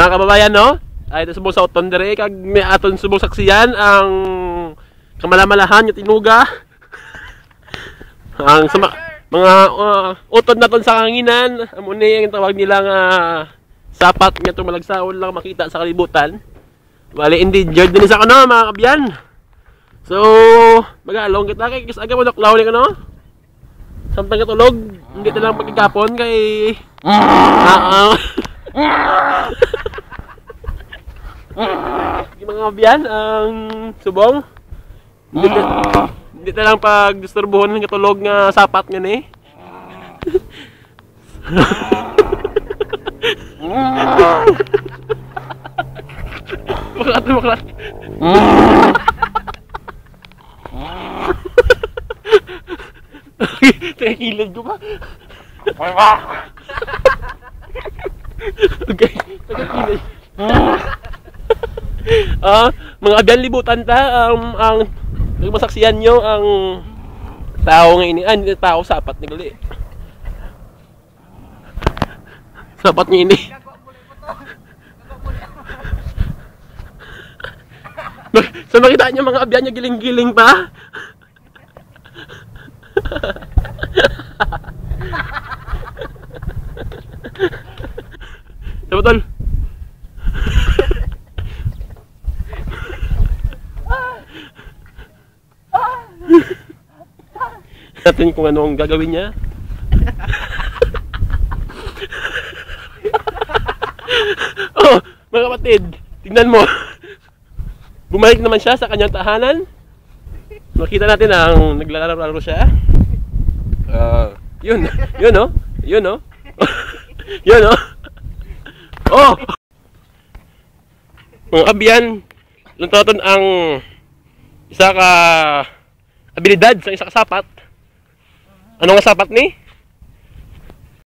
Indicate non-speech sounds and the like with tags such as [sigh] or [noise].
Mga kababayan, no? Ay, ito subong sa uton dire kag may aton subong saksiyan ang kamalamalahan yung tinuga. [laughs] ang sama, mga uh, utod naton sa kanginan, amo ni ang tawag nila nga sapat nga tumalagsaon lang makita sa kalibutan. Bali endangered din sa kano mga kabyan. So, mag-along kita kay kis aga mo naklaw ni kano. Samtang katulog, hindi ta lang pagkakapon kay Ah, ah. Yung mga kabiyan, ang subong. Hindi ta, hindi ta lang pag disturbuhon ng katulog nga sapat nga ni. [laughs] Baklat na baklat. Nakikilid ko pa. Okay. Ah, mga libutan ta um, ang nagmasaksiyan nyo ang tao nga ini an tao sapat ni gali. Sapat niya ini. so nakita niyo mga abyan niya giling-giling pa. Diba natin kung ano ang gagawin niya. [laughs] oh, mga kapatid, tingnan mo. Bumalik naman siya sa kanyang tahanan. Makita natin ang naglalaro siya. Uh, yun, yun oh. Yun oh. [laughs] yun oh. Oh! Mga kabyan, lantaton ang isa ka abilidad sa isa ka sapat. Ano nga sapat ni?